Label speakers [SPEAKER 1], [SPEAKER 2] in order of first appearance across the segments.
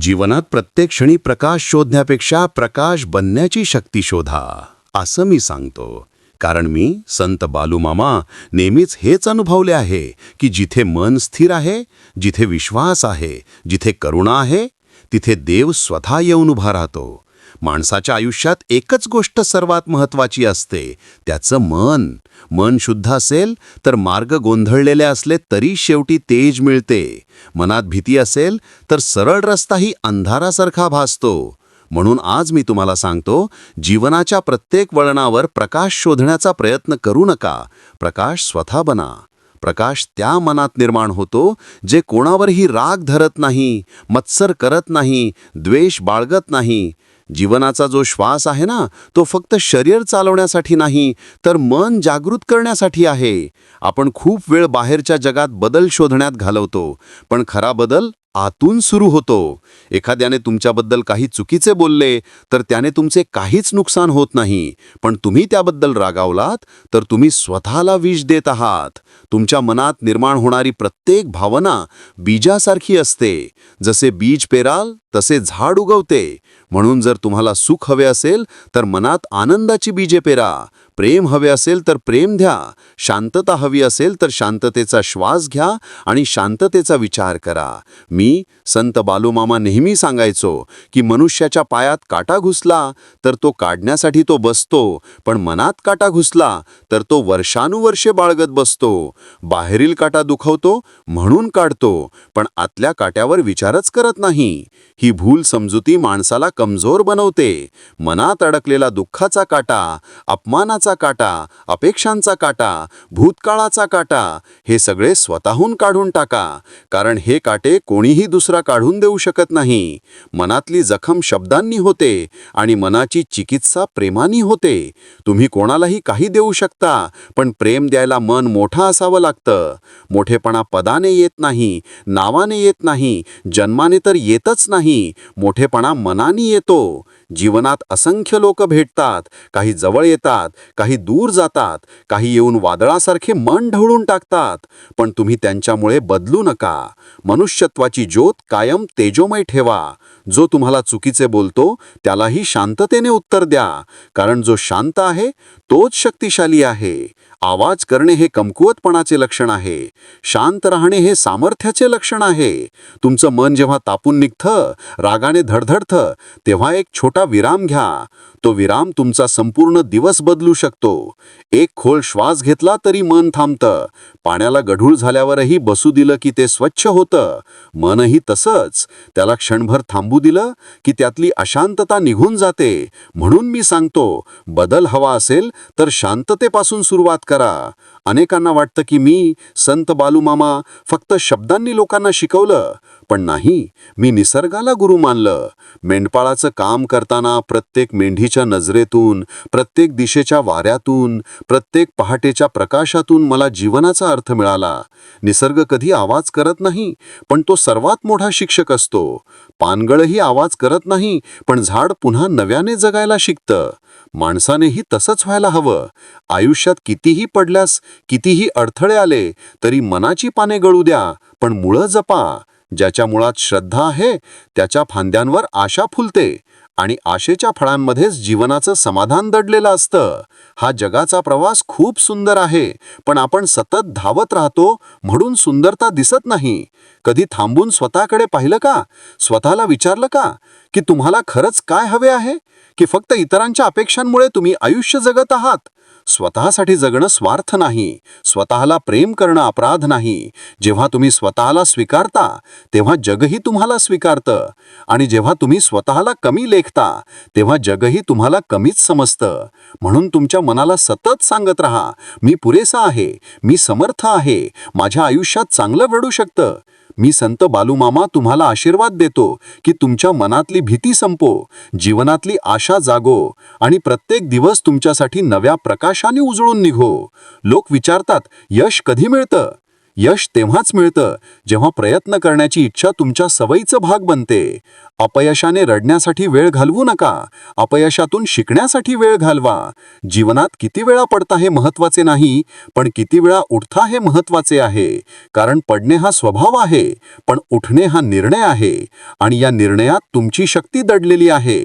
[SPEAKER 1] जीवनात प्रत्येक क्षणी प्रकाश शोधण्यापेक्षा प्रकाश बनण्याची शक्ती शोधा असं मी सांगतो. कारण मी संत बालूमामा नेहमीच हेच अनुभवले आहे की जिथे मन स्थिर आहे जिथे विश्वास आहे जिथे करुणा आहे तिथे देव स्वतः येऊन उभा राहतो. माणसाच्या आयुष्यात एकच गोष्ट सर्वात महत्वाची असते त्याचं मन. मन शुद्ध असेल तर मार्ग गोंधळलेले असले तरी शेवटी तेज मिळते. मनात भीती असेल तर सरळ रस्ताही अंधारासारखा भासतो. म्हणून आज मी तुम्हाला सांगतो जीवनाच्या प्रत्येक वळणावर प्रकाश शोधण्याचा प्रयत्न करू नका. प्रकाश स्वतः बना. प्रकाश त्या मनात निर्माण होतो जे कोणावरही राग धरत नाही मत्सर करत नाही द्वेष बाळगत नाही. जीवनाचा जो श्वास आहे ना तो फक्त शरीर चालवण्यासाठी नाही तर मन जागृत करण्यासाठी आहे. आपण खूप वेळ बाहेरच्या जगात बदल शोधण्यात घालवतो पण खरा बदल आतून सुरू होतो. एखाद्याने तुमच्याबद्दल काही चुकीचे बोलले तर त्याने तुमचे काहीच नुकसान होत नाही. पण तुम्ही त्याबद्दल रागावलात तर तुम्ही स्वतःला विष देत आहात. तुमच्या मनात निर्माण होणारी प्रत्येक भावना बीजासारखी असते. जसे बीज पेराल तसे झाड उगवते. म्हणून जर तुम्हाला सुख हवे असेल तर मनात आनंदाची बीजे पेरा. प्रेम हवे असेल तर प्रेम द्या. शांतता हवी असेल तर शांततेचा श्वास घ्या आणि शांततेचा विचार करा. मी संत बालूमामा नेहमी सांगायचो की मनुष्याच्या पायात काटा घुसला तर तो काढण्यासाठी तो बसतो पण मनात काटा घुसला तर तो वर्षानुवर्षे बाळगत बसतो. बाहेरील काटा दुखवतो म्हणून काढतो पण आतल्या काट्यावर विचारच करत नाही. ही भूल समजुती माणसाला कमजोर बनवते. मनात अडकलेला दुःखाचा काटा अपमानाचा काटा अपेक्षांचा काटा भूतकाळाचा काटा हे सगळे स्वतःहून काढून टाका. कारण हे काटे कोणीही दुसरा काढून देऊ शकत नाही. मनातली जखम शब्दांनी होते आणि मनाची चिकित्सा प्रेमानी होते. तुम्ही कोणालाही काही देऊ शकता पण प्रेम द्यायला मन मोठं असावं लागतं. मोठेपणा पदाने येत नाही नावाने येत नाही जन्माने तर येतच नाही. मोठेपणा मनाने येतो. जीवनात असंख्य लोक भेटतात काही जवळ येतात काही दूर जातात काही येऊन वादळासारखे मन ढवळून टाकतात. पण तुम्ही त्यांच्यामुळे बदलू नका. मनुष्यत्वाची ज्योत कायम तेजोमय ठेवा. जो तुम्हाला चुकीचे बोलतो त्यालाही शांततेने उत्तर द्या. कारण जो शांत आहे तोच शक्तिशाली आहे. आवाज करणे हे कमकुवतपणाचे लक्षण आहे. शांत राहणे हे सामर्थ्याचे लक्षण आहे. तुमचं मन जेव्हा तापून निघतं रागाने धडधडतं तेव्हा एक छोटा विराम घ्या. तो विराम तुमचा संपूर्ण दिवस बदलू शकतो. एक खोल श्वास घेतला तरी मन थांबतं. पाण्याला गढूळ झाल्यावरही बसू दिलं की ते स्वच्छ होतं. मनही तसंच. त्याला क्षणभर थांबू दिलं की त्यातली अशांतता निघून जाते. म्हणून मी सांगतो बदल हवा असेल तर शांततेपासून सुरुवात करा. अनेकांना वाटतं की मी संत बालूमामा फक्त शब्दांनी लोकांना शिकवलं. पण नाही मी निसर्गाला गुरु मानलं. मेंढपाळाचं काम करताना प्रत्येक मेंढीच्या नजरेतून प्रत्येक दिशेच्या वाऱ्यातून प्रत्येक पहाटेच्या प्रकाशातून मला जीवनाचा अर्थ मिळाला. निसर्ग कधी आवाज करत नाही पण तो सर्वात मोठा शिक्षक असतो. पानगळही आवाज करत नाही पण झाड पुन्हा नव्याने जगायला शिकतं. माणसानेही तसंच व्हायला हवं. आयुष्यात कितीही पडल्यास कितीही अडथळे आले तरी मनाची पाने गळू द्या पण मुळं जपा. ज्याच्या मुळात श्रद्धा आहे त्याच्या फांद्यांवर आशा फुलते आणि आशेच्या फळांमध्येच जीवनाचं समाधान दडलेलं असतं. हा जगाचा प्रवास खूप सुंदर आहे पण आपण सतत धावत राहतो म्हणून सुंदरता दिसत नाही. कधी थांबून स्वतःकडे पाहिलं का? स्वतःला विचारलं का? की तुम्हाला खरंच काय हवे आहे? की फक्त इतरांच्या अपेक्षांमुळे तुम्ही आयुष्य जगत आहात? स्वतःसाठी जगणं स्वार्थ नाही. स्वतःला प्रेम करणं अपराध नाही. जेव्हा तुम्ही स्वतःला स्वीकारता तेव्हा जगही तुम्हाला स्वीकारतं. आणि जेव्हा तुम्ही स्वतःला कमी लेखता तेव्हा जगही तुम्हाला कमीच समजतं. म्हणून तुमच्या मनाला सतत सांगत राहा मी पुरेसा आहे. मी समर्थ आहे. माझ्या आयुष्यात चांगलं घडू शकतं. मी संत बालूमामा तुम्हाला आशीर्वाद देतो की तुमच्या मनातली भीती संपो जीवनातली आशा जागो आणि प्रत्येक दिवस तुमच्यासाठी नव्या प्रकाशाने उजळून निघो. लोक विचारतात यश कधी मिळतं?
[SPEAKER 2] यश तेव्हाच मिळतं जेव्हा प्रयत्न करण्याची इच्छा तुमच्या सवयीचं भाग बनते. अपयशाने रडण्यासाठी वेळ घालवू नका. अपयशातून शिकण्यासाठी वेळ घालवा. जीवनात किती वेळा पडता हे महत्त्वाचे नाही पण किती वेळा उठता हे महत्त्वाचे आहे. कारण पडणे हा स्वभाव आहे पण उठणे हा निर्णय आहे. आणि या निर्णयात तुमची शक्ती दडलेली आहे.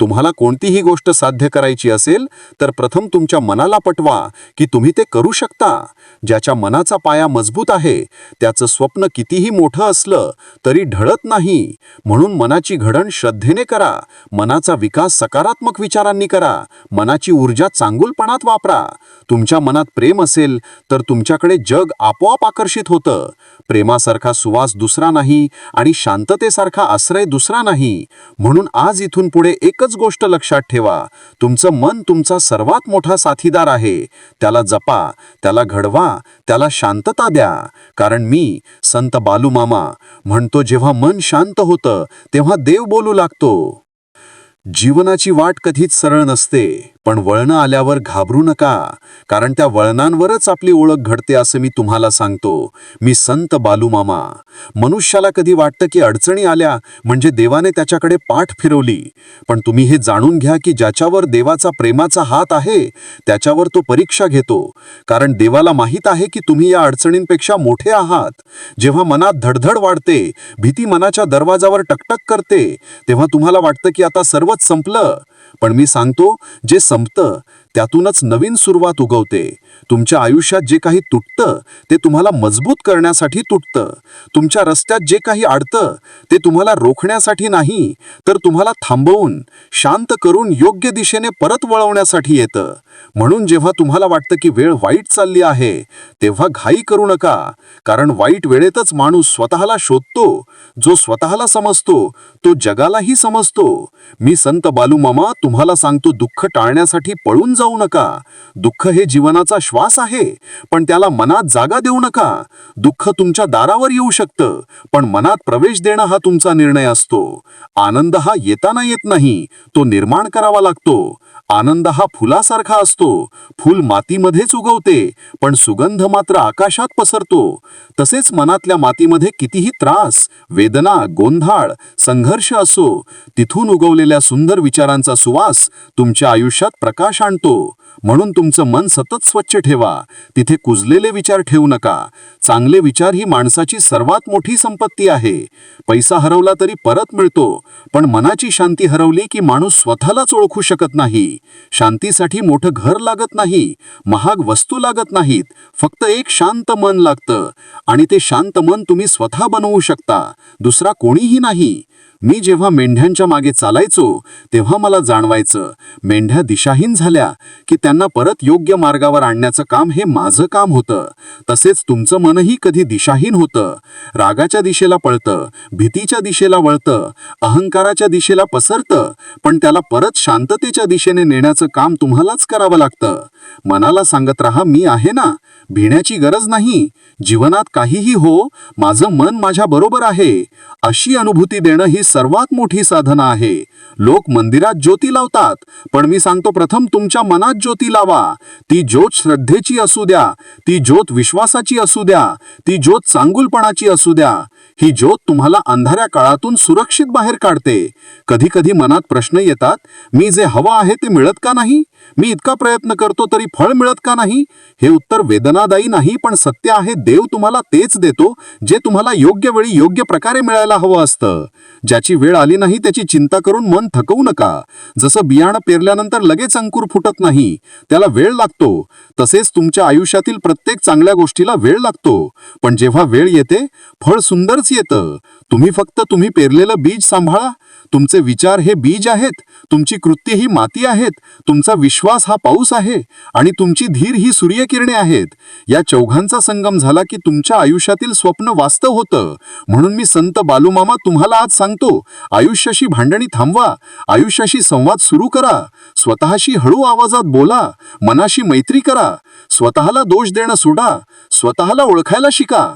[SPEAKER 2] तुम्हाला कोणतीही गोष्ट साध्य करायची असेल तर प्रथम तुमच्या मनाला पटवा की तुम्ही ते करू शकता. ज्याच्या मनाचा पाया मजबूत आहे. त्याचं स्वप्न कितीही मोठं असलं तरी ढळत नाही. म्हणून मनाची घडण श्रद्धेने करा. मनाचा विकास सकारात्मक विचारांनी करा. मनाची ऊर्जा चांगुलपणात वापरा. तुमच्या मनात प्रेम असेल तर तुमच्याकडे जग आपोआप आकर्षित होतं. प्रेमासारखा सुवास दुसरा नाही आणि शांततेसारखा आश्रय दुसरा नाही. म्हणून आज इथून पुढे एकच गोष्ट लक्षात ठेवा. तुमचं मन तुमचा सर्वात मोठा साथीदार आहे. त्याला जपा त्याला घडवा त्याला शांतता द्या. कारण मी संत बालूमामा म्हणतो जेव्हा मन शांत होतं तेव्हा देव बोलू लागतो. जीवनाची वाट कधीच सरळ नसते. पण वळणं आल्यावर घाबरू नका कारण त्या वळणांवरच आपली ओळख घडते असं मी तुम्हाला सांगतो. मी संत बालूमामा. मनुष्याला कधी वाटतं की अडचणी आल्या म्हणजे देवाने त्याच्याकडे पाठ फिरवली. पण तुम्ही हे जाणून घ्या की ज्याच्यावर देवाचा प्रेमाचा हात आहे त्याच्यावर तो परीक्षा घेतो. कारण देवाला माहीत आहे की तुम्ही या अडचणींपेक्षा मोठे आहात. जेव्हा मनात धडधड वाढते भीती मनाच्या दरवाजावर टकटक करते तेव्हा तुम्हाला वाटतं की आता सर्वच संपलं. पण मी सांगतो जे संपतं त्यातूनच नवीन सुरुवात उगवते. तुमच्या आयुष्यात जे काही तुटतं ते तुम्हाला मजबूत करण्यासाठी तुटतं. तुमच्या रस्त्यात जे काही अडतं ते तुम्हाला रोखण्यासाठी नाही तर तुम्हाला थांबवून शांत करून योग्य दिशेने परत वळवण्यासाठी येतं. म्हणून जेव्हा तुम्हाला वाटतं की वेळ वाईट चालली आहे तेव्हा घाई करू नका. कारण वाईट वेळेतच माणूस स्वतःला शोधतो. जो स्वतःला समजतो तो जगालाही समजतो. मी संत बालूमामा तुम्हाला सांगतो दुःख टाळण्यासाठी पळून जाऊ नका. दुःख हे जीवनाचा श्वास आहे पण त्याला मनात जागा देऊ नका. दुःख तुमच्या दारावर येऊ शकतं पण मनात प्रवेश देणं हा तुमचा निर्णय असतो. आनंद हा येताना येत नाही तो निर्माण करावा लागतो. आनंद हा फुलासारखा असतो. फूल मातीमध्येच उगवते पण सुगंध मात्र आकाशात पसरतो. तसेच मनातल्या मातीमध्ये कितीही त्रास वेदना गोंधळ संघर्ष असो तिथून उगवलेल्या सुंदर विचारांचा सुवास तुमच्या आयुष्यात प्रकाश आणतो. म्हणून तुमचं मन सतत स्वच्छ ठेवा. तिथे कुजलेले विचार ठेवू नका. चांगले विचार ही माणसाची सर्वात मोठी संपत्ती आहे. पैसा हरवला तरी परत मिळतो पण मनाची शांती हरवली की माणूस स्वतःलाच ओळखू शकत नाही. शांतीसाठी मोठं घर लागत नाही महाग वस्तू लागत नाहीत फक्त एक शांत मन लागतं. आणि ते शांत मन तुम्ही स्वतः बनवू शकता. दुसरा कोणीही नाही. मी जेव्हा मेंढ्यांच्या मागे चालायचो तेव्हा मला जाणवायचं मेंढ्या दिशाहीन झाल्या की त्यांना परत योग्य मार्गावर आणण्याचं काम हे माझं काम होतं. तसेच तुमचं मनही कधी दिशाहीन होतं. रागाच्या दिशेला पळतं भीतीच्या दिशेला वळतं अहंकाराच्या दिशेला पसरतं पण त्याला परत शांततेच्या दिशेने नेण्याचं काम तुम्हालाच करावं लागतं. मनाला सांगत राहा मी आहे ना? भिण्याची गरज नाही. जीवनात काहीही हो माझं मन माझ्या बरोबर आहे. अशी अनुभूती देणं ही सर्वात मोठी साधना आहे. लोक मंदिरात ज्योती लावतात. पण मी सांगतो प्रथम तुमच्या मनात ज्योती लावा. ती ज्योत श्रद्धेची असू द्या. ती ज्योत विश्वासाची असू द्या. ती ज्योत चांगुलपणाची असू द्या. ही ज्योत तुम्हाला अंधाऱ्या काळातून सुरक्षित बाहेर काढते. कधी कधी मनात प्रश्न येतात मी जे हवं आहे ते मिळत का नाही? मी इतका प्रयत्न करतो तरी फळ मिळत का नाही? हे उत्तर वेदनादायी नाही पण सत्य आहे. देव तुम्हाला तेच देतो जे तुम्हाला योग्य वेळी योग्य प्रकारे मिळायला हवं असतं. ज्याची वेळ आली नाही त्याची चिंता करून मन थकवू नका. जसं बियाणं पेरल्यानंतर लगेच अंकुर फुटत नाही त्याला वेळ लागतो. तसेच तुमच्या आयुष्यातील प्रत्येक चांगल्या गोष्टीला वेळ लागतो. पण जेव्हा वेळ येते फळ सुंदरच येतं. तुम्ही फक्त तुम्ही पेरलेलं बीज सांभाळा. तुमचे विचार हे बीज आहेत तुमची कृत्य ही माती आहेत तुमचा विश्वास हा पाऊस आहे आणि तुमची धीर ही सूर्यकिरणे आहेत. या चौघांचा संगम झाला की तुमच्या आयुष्यातील स्वप्न वास्तव होतं. म्हणून मी संत बालूमामा तुम्हाला आज सांगतो आयुष्याशी भांडणी थांबवा आयुष्याशी संवाद सुरू करा स्वतःशी हळू आवाजात बोला मनाशी मैत्री करा स्वतःला दोष देणं सोडा स्वतःला ओळखायला शिका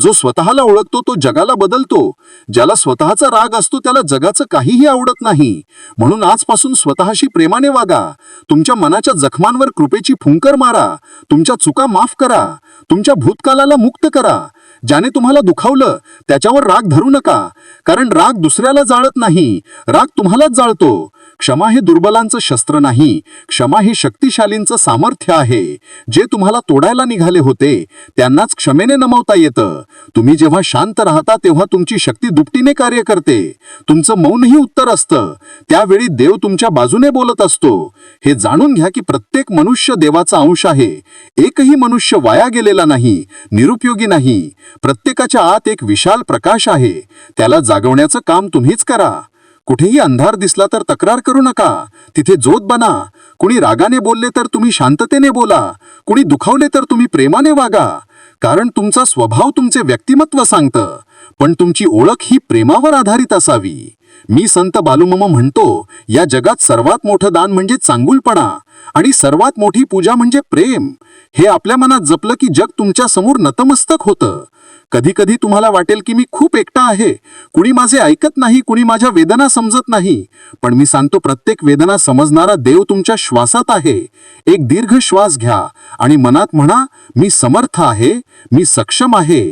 [SPEAKER 2] जो स्वतःला ओळखतो तो जगाला बदलतो. ज्याला स्वतःचा राग असतो त्याला जगाचं काहीही आवडत नाही. म्हणून आजपासून स्वतःशी प्रेमाने वागा. तुमच्या मनाच्या जखमांवर कृपेची फुंकर मारा. तुमच्या चुका माफ करा. तुमच्या भूतकालाला मुक्त करा. ज्याने तुम्हाला दुखावलं त्याच्यावर राग धरू नका. कारण राग दुसऱ्याला जाळत नाही. राग तुम्हालाच जाळतो. क्षमा हे दुर्बलांचं शस्त्र नाही. क्षमा हे शक्तिशालींचं सामर्थ्य आहे. जे तुम्हाला तोडायला निघाले होते त्यांनाच क्षमेने नमवता येतं. तुम्ही जेव्हा शांत राहता तेव्हा तुमची शक्ती दुपटीने कार्य करते. तुमचं मौनही उत्तर असतं. त्यावेळी देव तुमच्या बाजूने बोलत असतो. हे जाणून घ्या की प्रत्येक मनुष्य देवाचा अंश आहे. एकही मनुष्य वाया गेलेला नाही. निरुपयोगी नाही. प्रत्येकाच्या आत एक विशाल प्रकाश आहे. त्याला जागवण्याचं काम तुम्हीच करा. कुठेही अंधार दिसला तर तक्रार करू नका. तिथे जोत बना. कुणी रागाने बोलले तर तुम्ही शांततेने बोला. कुणी दुखावले तर तुम्ही प्रेमाने वागा. कारण तुमचा स्वभाव तुमचे व्यक्तिमत्व सांगतं. पण तुमची ओळख ही प्रेमावर आधारित असावी. मी संत बालुमम म्हणतो या जगात सर्वात मोठं दान म्हणजे चांगुलपणा. आणि सर्वात मोठी पूजा म्हणजे प्रेम. हे आपल्या मनात जपलं की जग तुमच्यासमोर नतमस्तक होतं. कधी कधी तुम्हाला वाटेल की मी खूप एकटा आहे. कुणी माझे ऐकत नाही कुणी माझ्या वेदना समजत नाही. पण मी सांगतो प्रत्येक वेदना समजणारा देव तुमच्या श्वासात आहे. एक दीर्घ श्वास घ्या आणि मनात म्हणा मी समर्थ आहे मी सक्षम आहे.